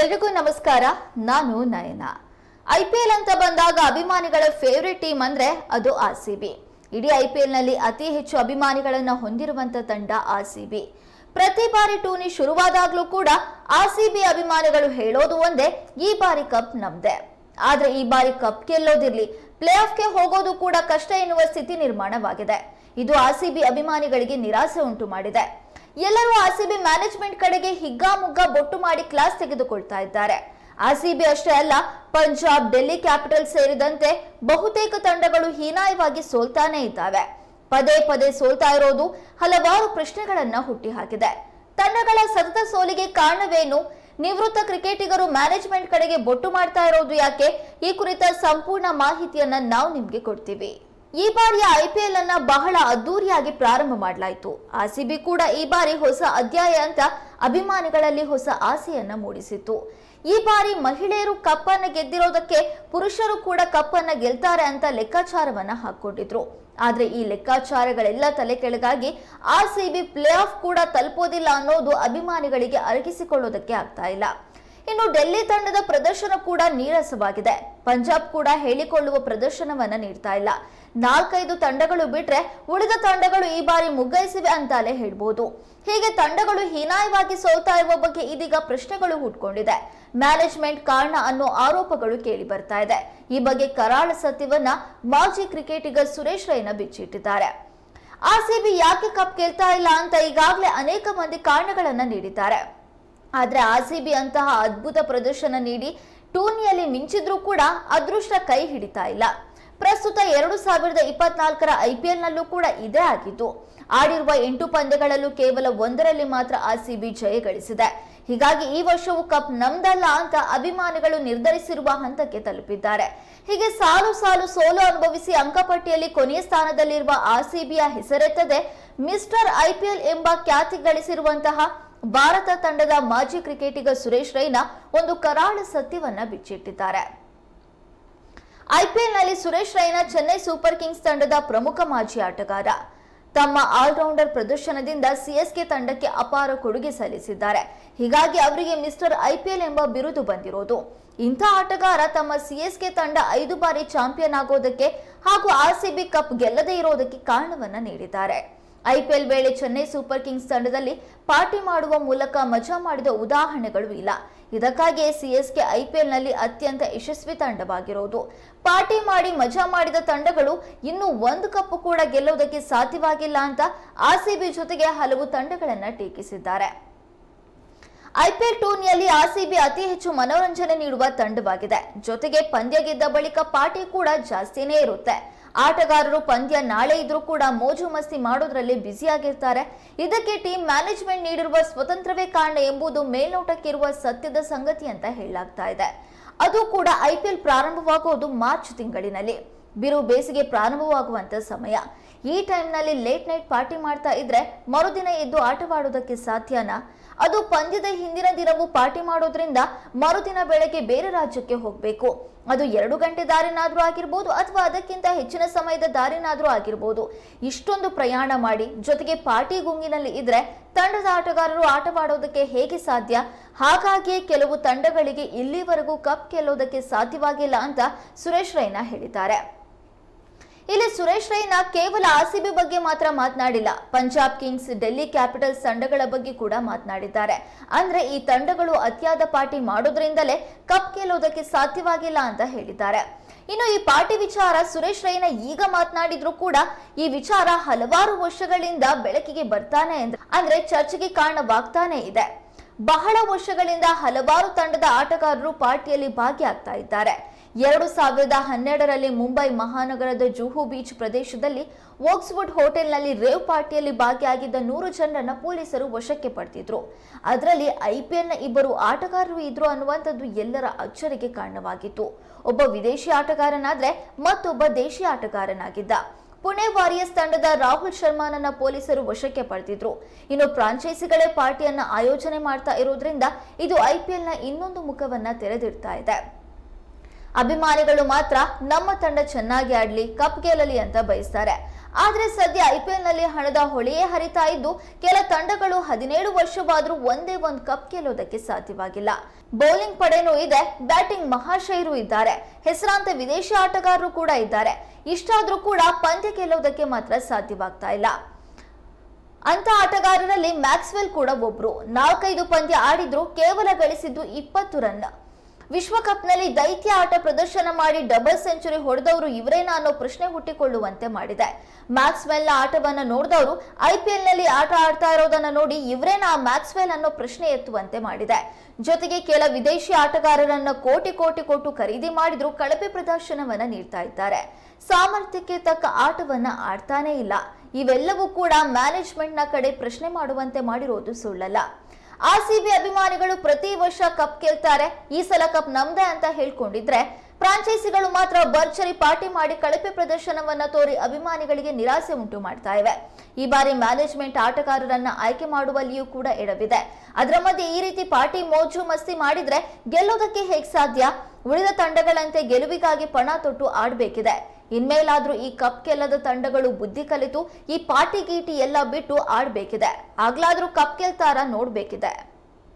ಎಲ್ರಿಗೂ ನಮಸ್ಕಾರ, ನಾನು ನಯನ. ಐ ಪಿ ಎಲ್ ಅಂತ ಬಂದಾಗ ಅಭಿಮಾನಿಗಳ ಫೇವ್ರೆಟ್ ಟೀಮ್ ಅಂದ್ರೆ ಅದು ಆರ್ ಸಿ ಬಿ. ಇಡೀ ಐ ಪಿ ಎಲ್ನಲ್ಲಿ ಅತಿ ಹೆಚ್ಚು ಅಭಿಮಾನಿಗಳನ್ನ ಹೊಂದಿರುವಂತ ತಂಡ ಆರ್ ಸಿ ಬಿ. ಪ್ರತಿ ಬಾರಿ ಟೂರ್ನಿ ಶುರುವಾದಾಗ್ಲೂ ಕೂಡ ಆರ್ ಸಿ ಬಿ ಅಭಿಮಾನಿಗಳು ಹೇಳೋದು ಒಂದೇ, ಈ ಬಾರಿ ಕಪ್ ನಮ್ದೆ. ಆದ್ರೆ ಈ ಬಾರಿ ಕಪ್ ಗೆಲ್ಲೋದಿರ್ಲಿ ಪ್ಲೇ ಆಫ್ಗೆ ಹೋಗೋದು ಕೂಡ ಕಷ್ಟ ಎನ್ನುವ ಸ್ಥಿತಿ ನಿರ್ಮಾಣವಾಗಿದೆ. ಇದು ಆರ್ ಸಿ ಬಿ ಅಭಿಮಾನಿಗಳಿಗೆ ನಿರಾಸೆ ಉಂಟು ಮಾಡಿದೆ. ಎಲ್ಲರೂ ಆರ್ಸಿಬಿ ಮ್ಯಾನೇಜ್ಮೆಂಟ್ ಕಡೆಗೆ ಹಿಗ್ಗಾಮುಗ್ಗ ಬೊಟ್ಟು ಮಾಡಿ ಕ್ಲಾಸ್ ತೆಗೆದುಕೊಳ್ತಾ ಇದ್ದಾರೆ. ಆರ್ಸಿಬಿ ಅಷ್ಟೇ ಅಲ್ಲ, ಪಂಜಾಬ್, ಡೆಲ್ಲಿ ಕ್ಯಾಪಿಟಲ್ ಸೇರಿದಂತೆ ಬಹುತೇಕ ತಂಡಗಳು ಹೀನಾಯವಾಗಿ ಸೋಲ್ತಾನೆ ಇದ್ದಾವೆ. ಪದೇ ಪದೇ ಸೋಲ್ತಾ ಇರೋದು ಹಲವಾರು ಪ್ರಶ್ನೆಗಳನ್ನ ಹುಟ್ಟಿಹಾಕಿದೆ. ತಂಡಗಳ ಸತತ ಸೋಲಿಗೆ ಕಾರಣವೇನು? ನಿವೃತ್ತ ಕ್ರಿಕೆಟಿಗರು ಮ್ಯಾನೇಜ್ಮೆಂಟ್ ಕಡೆಗೆ ಬೊಟ್ಟು ಮಾಡ್ತಾ ಇರೋದು ಯಾಕೆ? ಈ ಕುರಿತ ಸಂಪೂರ್ಣ ಮಾಹಿತಿಯನ್ನ ನಾವು ನಿಮ್ಗೆ ಕೊಡ್ತೀವಿ. ಈ ಬಾರಿಯ ಐಪಿಎಲ್ ಅನ್ನ ಬಹಳ ಅದ್ದೂರಿಯಾಗಿ ಪ್ರಾರಂಭ ಮಾಡಲಾಯಿತು. ಆರ್ಸಿಬಿ ಕೂಡ ಈ ಬಾರಿ ಹೊಸ ಅಧ್ಯಾಯ ಅಂತ ಅಭಿಮಾನಿಗಳಲ್ಲಿ ಹೊಸ ಆಸೆಯನ್ನ ಮೂಡಿಸಿತ್ತು. ಈ ಬಾರಿ ಮಹಿಳೆಯರು ಕಪ್ ಅನ್ನ ಗೆದ್ದಿರೋದಕ್ಕೆ ಪುರುಷರು ಕೂಡ ಕಪ್ ಅನ್ನ ಗೆಲ್ತಾರೆ ಅಂತ ಲೆಕ್ಕಾಚಾರವನ್ನ ಹಾಕೊಂಡಿದ್ರು ಆದ್ರೆ ಈ ಲೆಕ್ಕಾಚಾರಗಳೆಲ್ಲ ತಲೆ ಕೆಳಗಾಗಿ ಆರ್ಸಿಬಿ ಪ್ಲೇ ಆಫ್ ಕೂಡ ತಲುಪೋದಿಲ್ಲ ಅನ್ನೋದು ಅಭಿಮಾನಿಗಳಿಗೆ ಅರಗಿಸಿಕೊಳ್ಳೋದಕ್ಕೆ ಆಗ್ತಾ ಇಲ್ಲ. ಇನ್ನು ಡೆಲ್ಲಿ ತಂಡದ ಪ್ರದರ್ಶನ ಕೂಡ ನೀರಸವಾಗಿದೆ. ಪಂಜಾಬ್ ಕೂಡ ಹೇಳಿಕೊಳ್ಳುವ ಪ್ರದರ್ಶನವನ್ನ ನೀಡ್ತಾ ಇಲ್ಲ. ನಾಲ್ಕೈದು ತಂಡಗಳು ಬಿಟ್ರೆ ಉಳಿದ ತಂಡಗಳು ಈ ಬಾರಿ ಮುಗ್ಗೈಸಿವೆ ಅಂತಾಲೆ ಹೇಳ್ಬೋದು. ಹೀಗೆ ತಂಡಗಳು ಹೀನಾಯವಾಗಿ ಸೋಲ್ತಾ ಇರುವ ಬಗ್ಗೆ ಇದೀಗ ಪ್ರಶ್ನೆಗಳು ಹುಟ್ಕೊಂಡಿದೆ. ಮ್ಯಾನೇಜ್ಮೆಂಟ್ ಕಾರಣ ಅನ್ನೋ ಆರೋಪಗಳು ಕೇಳಿ ಬರ್ತಾ ಇದೆ. ಈ ಬಗ್ಗೆ ಕರಾಳ ಸತ್ಯವನ್ನ ಮಾಜಿ ಕ್ರಿಕೆಟಿಗ ಸುರೇಶ್ ರೈನ ಬಿಚ್ಚಿಟ್ಟಿದ್ದಾರೆ. ಆರ್ಸಿಬಿ ಯಾಕೆ ಕಪ್ ಗೆಲ್ತಾ ಇಲ್ಲ ಅಂತ ಈಗಾಗಲೇ ಅನೇಕ ಮಂದಿ ಕಾರಣಗಳನ್ನ ನೀಡಿದ್ದಾರೆ. ಆದ್ರೆ ಬಿ ಅಂತಹ ಅದ್ಭುತ ಪ್ರದರ್ಶನ ನೀಡಿ ಟೂರ್ನಿಯಲ್ಲಿ ಮಿಂಚಿದ್ರೂ ಕೂಡ ಅದೃಷ್ಟ ಕೈ ಹಿಡಿತಾ ಇಲ್ಲ. ಪ್ರಸ್ತುತ ಎರಡು ಸಾವಿರದ ಇಪ್ಪತ್ನಾಲ್ಕರ ಐಪಿಎಲ್ ನಲ್ಲೂ ಕೂಡ ಇದೇ ಆಗಿದ್ದು. ಆಡಿರುವ ಎಂಟು ಪಂದ್ಯಗಳಲ್ಲೂ ಕೇವಲ ಒಂದರಲ್ಲಿ ಮಾತ್ರ ಆರ್ಸಿಬಿ ಜಯ ಗಳಿಸಿದೆ. ಹೀಗಾಗಿ ಈ ವರ್ಷವೂ ಕಪ್ ನಮ್ದಲ್ಲ ಅಂತ ಅಭಿಮಾನಿಗಳು ನಿರ್ಧರಿಸಿರುವ ಹಂತಕ್ಕೆ ತಲುಪಿದ್ದಾರೆ. ಹೀಗೆ ಸಾಲು ಸಾಲು ಸೋಲು ಅನುಭವಿಸಿ ಅಂಕಪಟ್ಟಿಯಲ್ಲಿ ಕೊನೆಯ ಸ್ಥಾನದಲ್ಲಿರುವ ಆರ್ಸಿಬಿಯ ಹೆಸರೆತ್ತದೆ ಮಿಸ್ಟರ್ ಐಪಿಎಲ್ ಎಂಬ ಖ್ಯಾತಿ ಗಳಿಸಿರುವಂತಹ ಭಾರತ ತಂಡದ ಮಾಜಿ ಕ್ರಿಕೆಟಿಗ ಸುರೇಶ್ ರೈನಾ ಒಂದು ಕರಾಳ ಸತ್ಯವನ್ನ ಬಿಚ್ಚಿಟ್ಟಿದ್ದಾರೆ. ಐಪಿಎಲ್ನಲ್ಲಿ ಸುರೇಶ್ ರೈನಾ ಚೆನ್ನೈ ಸೂಪರ್ ಕಿಂಗ್ಸ್ ತಂಡದ ಪ್ರಮುಖ ಮಾಜಿ ಆಟಗಾರ. ತಮ್ಮ ಆಲ್ರೌಂಡರ್ ಪ್ರದರ್ಶನದಿಂದ ಸಿಎಸ್ಕೆ ತಂಡಕ್ಕೆ ಅಪಾರ ಕೊಡುಗೆ ಸಲ್ಲಿಸಿದ್ದಾರೆ. ಹೀಗಾಗಿ ಅವರಿಗೆ ಮಿಸ್ಟರ್ ಐಪಿಎಲ್ ಎಂಬ ಬಿರುದು ಬಂದಿರೋದು. ಇಂಥ ಆಟಗಾರ ತಮ್ಮ ಸಿಎಸ್ಕೆ ತಂಡ ಐದು ಬಾರಿ ಚಾಂಪಿಯನ್ ಆಗೋದಕ್ಕೆ ಹಾಗೂ ಆರ್ಸಿಬಿ ಕಪ್ ಗೆಲ್ಲದೇ ಇರೋದಕ್ಕೆ ಕಾರಣವನ್ನ ನೀಡಿದ್ದಾರೆ. ಐಪಿಎಲ್ ವೇಳೆ ಚೆನ್ನೈ ಸೂಪರ್ ಕಿಂಗ್ಸ್ ತಂಡದಲ್ಲಿ ಪಾರ್ಟಿ ಮಾಡುವ ಮೂಲಕ ಮಜಾ ಮಾಡಿದ ಉದಾಹರಣೆಗಳು ಇಲ್ಲ. ಇದಕ್ಕಾಗಿಯೇ ಸಿಎಸ್ಕೆ ಐಪಿಎಲ್ನಲ್ಲಿ ಅತ್ಯಂತ ಯಶಸ್ವಿ ತಂಡವಾಗಿರೋದು. ಪಾರ್ಟಿ ಮಾಡಿ ಮಜಾ ಮಾಡಿದ ತಂಡಗಳು ಇನ್ನೂ ಒಂದು ಕಪ್ ಕೂಡ ಗೆಲ್ಲುವುದಕ್ಕೆ ಸಾಧ್ಯವಾಗಿಲ್ಲ ಅಂತ ಆರ್ಸಿಬಿ ಜೊತೆಗೆ ಹಲವು ತಂಡಗಳನ್ನು ಟೀಕಿಸಿದ್ದಾರೆ. ಐಪಿಎಲ್ ಟೂರ್ನಿಯಲ್ಲಿ ಆರ್ಸಿಬಿ ಅತಿ ಹೆಚ್ಚು ಮನೋರಂಜನೆ ನೀಡುವ ತಂಡವಾಗಿದೆ. ಜೊತೆಗೆ ಪಂದ್ಯ ಗೆದ್ದ ಬಳಿಕ ಪಾರ್ಟಿ ಕೂಡ ಜಾಸ್ತಿನೇ ಇರುತ್ತೆ. ಆಟಗಾರರು ಪಂದ್ಯ ನಾಳೆ ಇದ್ರೂ ಕೂಡ ಮೋಜು ಮಸ್ತಿ ಮಾಡೋದ್ರಲ್ಲಿ ಬ್ಯುಸಿಯಾಗಿರ್ತಾರೆ ಇದಕ್ಕೆ ಟೀಮ್ ಮ್ಯಾನೇಜ್ಮೆಂಟ್ ನೀಡಿರುವ ಸ್ವತಂತ್ರವೇ ಕಾರಣ ಎಂಬುದು ಮೇಲ್ನೋಟಕ್ಕಿರುವ ಸತ್ಯದ ಸಂಗತಿ ಅಂತ ಹೇಳಲಾಗ್ತಾ ಇದೆ. ಅದು ಕೂಡ ಐಪಿಎಲ್ ಪ್ರಾರಂಭವಾಗುವುದು ಮಾರ್ಚ್ ತಿಂಗಳಿನಲ್ಲಿ. ಬಿರು ಬೇಸಿಗೆ ಪ್ರಾರಂಭವಾಗುವಂತ ಸಮಯ. ಈ ಟೈಮ್ನಲ್ಲಿ ಲೇಟ್ ನೈಟ್ ಪಾರ್ಟಿ ಮಾಡ್ತಾ ಇದ್ರೆ ಮರುದಿನ ಎದ್ದು ಆಟವಾಡೋದಕ್ಕೆ ಸಾಧ್ಯನಾ? ಅದು ಪಂದ್ಯದ ಹಿಂದಿನ ದಿನವೂ ಪಾರ್ಟಿ ಮಾಡೋದ್ರಿಂದ ಮರುದಿನ ಬೆಳಗ್ಗೆ ಬೇರೆ ರಾಜ್ಯಕ್ಕೆ ಹೋಗಬೇಕು. ಅದು ಎರಡು ಗಂಟೆ ದಾರಿನಾದ್ರೂ ಆಗಿರ್ಬೋದು ಅಥವಾ ಅದಕ್ಕಿಂತ ಹೆಚ್ಚಿನ ಸಮಯದ ದಾರಿನಾದ್ರೂ ಆಗಿರ್ಬೋದು. ಇಷ್ಟೊಂದು ಪ್ರಯಾಣ ಮಾಡಿ ಜೊತೆಗೆ ಪಾರ್ಟಿ ಗುಂಗಿನಲ್ಲಿ ಇದ್ರೆ ತಂಡದ ಆಟಗಾರರು ಆಟವಾಡೋದಕ್ಕೆ ಹೇಗೆ ಸಾಧ್ಯ? ಹಾಗಾಗಿಯೇ ಕೆಲವು ತಂಡಗಳಿಗೆ ಇಲ್ಲಿವರೆಗೂ ಕಪ್ ಗೆಲ್ಲೋದಕ್ಕೆ ಸಾಧ್ಯವಾಗಿಲ್ಲ ಅಂತ ಸುರೇಶ್ ರೈನಾ ಹೇಳಿದ್ದಾರೆ. ಇಲ್ಲಿ ಸುರೇಶ್ ರೈನಾ ಕೇವಲ ಆರ್ಸಿಬಿ ಬಗ್ಗೆ ಮಾತ್ರ ಮಾತನಾಡಿಲ್ಲ. ಪಂಜಾಬ್ ಕಿಂಗ್ಸ್ ಡೆಲ್ಲಿ ಕ್ಯಾಪಿಟಲ್ಸ್ ತಂಡಗಳ ಬಗ್ಗೆ ಕೂಡ ಮಾತನಾಡಿದ್ದಾರೆ. ಅಂದ್ರೆ ಈ ತಂಡಗಳು ಅತಿಯಾದ ಪಾರ್ಟಿ ಮಾಡೋದ್ರಿಂದಲೇ ಕಪ್ ಗೆಲ್ಲೋದಕ್ಕೆ ಸಾಧ್ಯವಾಗಿಲ್ಲ ಅಂತ ಹೇಳಿದ್ದಾರೆ. ಇನ್ನು ಈ ಪಾರ್ಟಿ ವಿಚಾರ ಸುರೇಶ್ ರೈನಾ ಈಗ ಮಾತನಾಡಿದ್ರು ಕೂಡ ಈ ವಿಚಾರ ಹಲವಾರು ವರ್ಷಗಳಿಂದ ಬೆಳಕಿಗೆ ಬರ್ತಾನೆ ಅಂದ್ರೆ ಅಂದ್ರೆ ಚರ್ಚೆಗೆ ಕಾರಣವಾಗ್ತಾನೆ ಇದೆ. ಬಹಳ ವರ್ಷಗಳಿಂದ ಹಲವಾರು ತಂಡದ ಆಟಗಾರರು ಪಾರ್ಟಿಯಲ್ಲಿ ಭಾಗಿಯಾಗ್ತಾ ಇದ್ದಾರೆ. ಎರಡು ಸಾವಿರದ ಹನ್ನೆರಡರಲ್ಲಿ ಮುಂಬೈ ಮಹಾನಗರದ ಜುಹು ಬೀಚ್ ಪ್ರದೇಶದಲ್ಲಿ ವೋಕ್ಸ್ವುಡ್ ಹೋಟೆಲ್ನಲ್ಲಿ ರೇವ್ ಪಾರ್ಟಿಯಲ್ಲಿ ಭಾಗಿಯಾಗಿದ್ದ ನೂರು ಜನರನ್ನ ಪೊಲೀಸರು ವಶಕ್ಕೆ ಪಡೆದಿದ್ರು. ಅದರಲ್ಲಿ ಐಪಿಎಲ್ನ ಇಬ್ಬರು ಆಟಗಾರರು ಇದ್ರು ಅನ್ನುವಂಥದ್ದು ಎಲ್ಲರ ಅಚ್ಚರಿಗೆ ಕಾರಣವಾಗಿತ್ತು. ಒಬ್ಬ ವಿದೇಶಿ ಆಟಗಾರನಾದ್ರೆ ಮತ್ತೊಬ್ಬ ದೇಶಿ ಆಟಗಾರನಾಗಿದ್ದ. ಪುಣೆ ವಾರಿಯರ್ಸ್ ತಂಡದ ರಾಹುಲ್ ಶರ್ಮಾನನ್ನ ಪೊಲೀಸರು ವಶಕ್ಕೆ ಪಡೆದಿದ್ರು. ಇನ್ನು ಫ್ರಾಂಚೈಸಿಗಳೇ ಪಾರ್ಟಿಯನ್ನ ಆಯೋಜನೆ ಮಾಡ್ತಾ ಇರೋದ್ರಿಂದ ಇದು ಐಪಿಎಲ್ನ ಇನ್ನೊಂದು ಮುಖವನ್ನ ತೆರೆದಿಡ್ತಾ ಇದೆ. ಅಭಿಮಾನಿಗಳು ಮಾತ್ರ ನಮ್ಮ ತಂಡ ಚೆನ್ನಾಗಿ ಆಡ್ಲಿ, ಕಪ್ ಗೆಲ್ಲಲಿ ಅಂತ ಬಯಸ್ತಾರೆ. ಆದ್ರೆ ಸದ್ಯ ಐಪಿಎಲ್ನಲ್ಲಿ ಹಣದ ಹೊಳೆಯೇ ಹರಿತಾ ಇದ್ದು, ಕೆಲ ತಂಡಗಳು ಹದಿನೇಳು ವರ್ಷವಾದ್ರೂ ಒಂದೇ ಒಂದು ಕಪ್ ಗೆಲ್ಲೋದಕ್ಕೆ ಸಾಧ್ಯವಾಗಿಲ್ಲ. ಬೌಲಿಂಗ್ ಪಡೆನೂ ಇದೆ, ಬ್ಯಾಟಿಂಗ್ ಮಹಾಶಯರು ಇದ್ದಾರೆ. ಹೆಸರಾಂತ ವಿದೇಶಿ ಆಟಗಾರರು ಕೂಡ ಇದ್ದಾರೆ. ಇಷ್ಟಾದ್ರೂ ಕೂಡ ಪಂದ್ಯ ಗೆಲ್ಲೋದಕ್ಕೆ ಮಾತ್ರ ಸಾಧ್ಯವಾಗ್ತಾ ಇಲ್ಲ. ಅಂತ ಆಟಗಾರರಲ್ಲಿ ಮ್ಯಾಕ್ಸ್ವೆಲ್ ಕೂಡ ಒಬ್ರು. ನಾಲ್ಕೈದು ಪಂದ್ಯ ಆಡಿದ್ರು ಕೇವಲ ಗಳಿಸಿದ್ದು ಇಪ್ಪತ್ತು ರನ್. ವಿಶ್ವಕಪ್ನಲ್ಲಿ ದೈತ್ಯ ಆಟ ಪ್ರದರ್ಶನ ಮಾಡಿ ಡಬಲ್ ಸೆಂಚುರಿ ಹೊಡೆದವರು ಇವರೇನಾ ಅನ್ನೋ ಪ್ರಶ್ನೆ ಹುಟ್ಟಿಕೊಳ್ಳುವಂತೆ ಮಾಡಿದೆ. ಮ್ಯಾಕ್ಸ್ವೆಲ್ನ ಆಟವನ್ನ ನೋಡಿದವರು ಐಪಿಎಲ್ನಲ್ಲಿ ಆಟ ಆಡ್ತಾ ಇರೋದನ್ನ ನೋಡಿ ಇವರೇನಾ ಮ್ಯಾಕ್ಸ್ವೆಲ್ ಅನ್ನೋ ಪ್ರಶ್ನೆ ಎತ್ತುವಂತೆ ಮಾಡಿದೆ. ಜೊತೆಗೆ ಕೆಲ ವಿದೇಶಿ ಆಟಗಾರರನ್ನ ಕೋಟಿ ಕೋಟಿ ಕೊಟ್ಟು ಖರೀದಿ ಮಾಡಿದ್ರು ಕಳಪೆ ಪ್ರದರ್ಶನವನ್ನ ನೀಡ್ತಾ ಇದ್ದಾರೆ. ಸಾಮರ್ಥ್ಯಕ್ಕೆ ತಕ್ಕ ಆಟವನ್ನ ಆಡ್ತಾನೇ ಇಲ್ಲ. ಇವೆಲ್ಲವೂ ಕೂಡ ಮ್ಯಾನೇಜ್ಮೆಂಟ್ನ ಕಡೆ ಪ್ರಶ್ನೆ ಮಾಡುವಂತೆ ಮಾಡಿರೋದು ಸುಳ್ಳಲ್ಲ. ಆರ್ಸಿಬಿ ಅಭಿಮಾನಿಗಳು ಪ್ರತಿ ವರ್ಷ ಕಪ್ ಗೆಲ್ತಾರೆ. ಈ ಸಲ ಕಪ್ ನಮ್ದೇ ಅಂತ ಹೇಳ್ಕೊಂಡಿದ್ರೆ ಫ್ರಾಂಚೈಸಿಗಳು ಮಾತ್ರ ಭರ್ಜರಿ ಪಾರ್ಟಿ ಮಾಡಿ ಕಳಪೆ ಪ್ರದರ್ಶನವನ್ನ ತೋರಿ ಅಭಿಮಾನಿಗಳಿಗೆ ನಿರಾಸೆ ಉಂಟು ಮಾಡ್ತಾ ಇವೆ. ಈ ಬಾರಿ ಮ್ಯಾನೇಜ್ಮೆಂಟ್ ಆಟಗಾರರನ್ನ ಆಯ್ಕೆ ಮಾಡುವಲ್ಲಿಯೂ ಕೂಡ ಎಡವಿದೆ. ಅದರ ಮಧ್ಯೆ ಈ ರೀತಿ ಪಾರ್ಟಿ ಮೋಜು ಮಸ್ತಿ ಮಾಡಿದ್ರೆ ಗೆಲ್ಲೋದಕ್ಕೆ ಹೇಗೆ ಸಾಧ್ಯ? ಉಳಿದ ತಂಡಗಳಂತೆ ಗೆಲುವಿಗಾಗಿ ಪಣ ತೊಟ್ಟು ಆಡ್ಬೇಕಿದೆ. ಇನ್ಮೇಲಾದ್ರೂ ಈ ಕಪ್ ಗೆಲ್ಲದ ತಂಡಗಳು ಬುದ್ಧಿ ಕಲಿತು ಈ ಪಾಟಿ ಗೀಟಿ ಎಲ್ಲ ಬಿಟ್ಟು ಆಡ್ಬೇಕಿದೆ. ಆಗ್ಲಾದ್ರೂ ಕಪ್ ಗೆಲ್ತಾರ ನೋಡ್ಬೇಕಿದೆ.